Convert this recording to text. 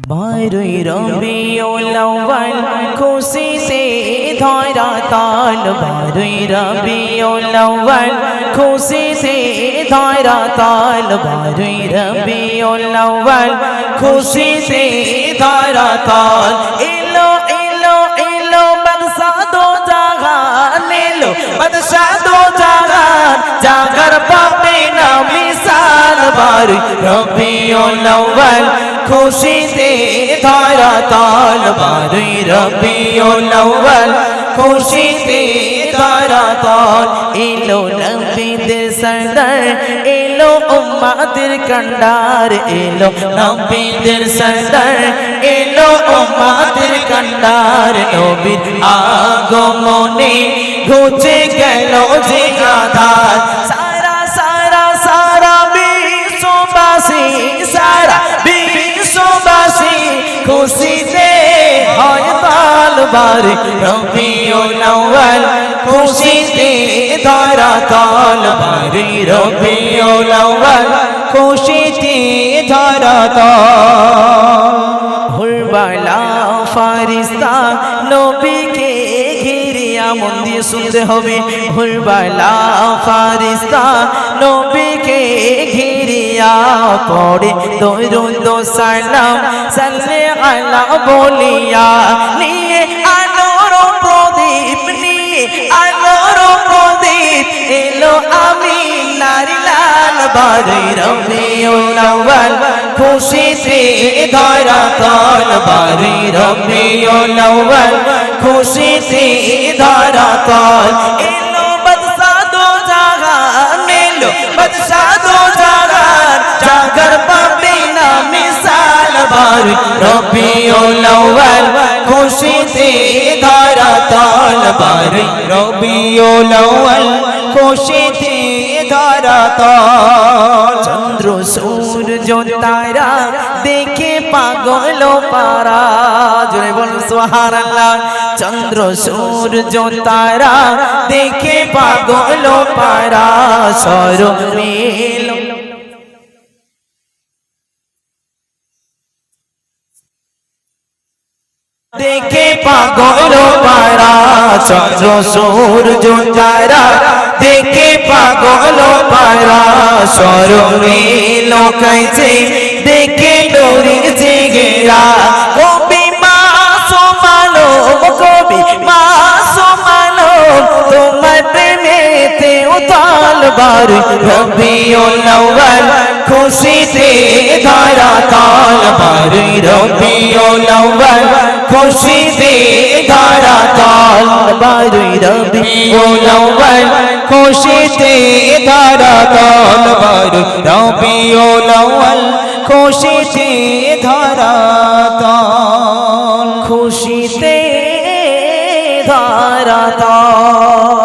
বারুই রবিউল আউয়াল খুশিতে ধরা তাল বারুই রবিউল আউয়াল খুশিতে ধরা তাল বারুই রবিউল আউয়াল খুশিতে ধরা তাল এলো এলো এলো বদসা দো জাহান এলো বদসা দো জাহান জাগর পাবে না মিসাল বারুই রবিউল আউয়াল খুশিতে ধরা তাল বারুই রবিউল আউয়াল। খুশিতে ধরা তাল এলো নবীদের সরদার, এলো উম্মাদের কন্ডার, এলো নবীদের সরদার, এলো উম্মাদের কন্ডার। নবীর আগমনে ঘুচে গেল যে আধার। খুশিতে হয় তাল বারে রবিউল আউয়াল, খুশিতে ধরা তাল বারে রবিউল আউয়াল, খুশিতে ধরা তাল। ফারিস্তা নবীকে ঘিরিয়া মন দিয়ে শুনতে হবে। হুরবালা ফারিস্তা নবীকে ঘিরিয়া পড়ে, দরুদ সালাম সাল্লে আলা বলিয়া। নিয়ে আলোর প্রদীপ, নিয়ে আলোর প্রদীপ এলো আমি নারী লাল বারে। রবিউল আউয়াল খুশিতে ধরা তাল বারে রবিউল আউয়াল খুশিতে বার রবিউল আউয়াল খুশিতে ধরা তাল বার রবিউল আউয়াল খুশিতে ধরা তাল। চন্দ্র, সূর্য, তারা দেখে পাগল পারা। জোরে বলুন, সুবহানাল্লাহ। চন্দ্র, সূর্য, তারা দেখে পাগল পারা। সর মেল দেখে পাগল পারা চন্দ্র সূর্য তারা। দেখে পাগল পারা সরমে লোকাইছে, দেখে ডোরি জেগেরা কবি মা সমালো কবি মা সমালো তোমার প্রেমেতে উতাল বার। রবিউল আউয়াল খুশিতে খুশিতে ধরা তাল বার রবিউল আউয়াল খুশিতে ধরা তাল বার রবিউল আউয়াল খুশিতে ধরা তাল খুশিতে ধরা তাল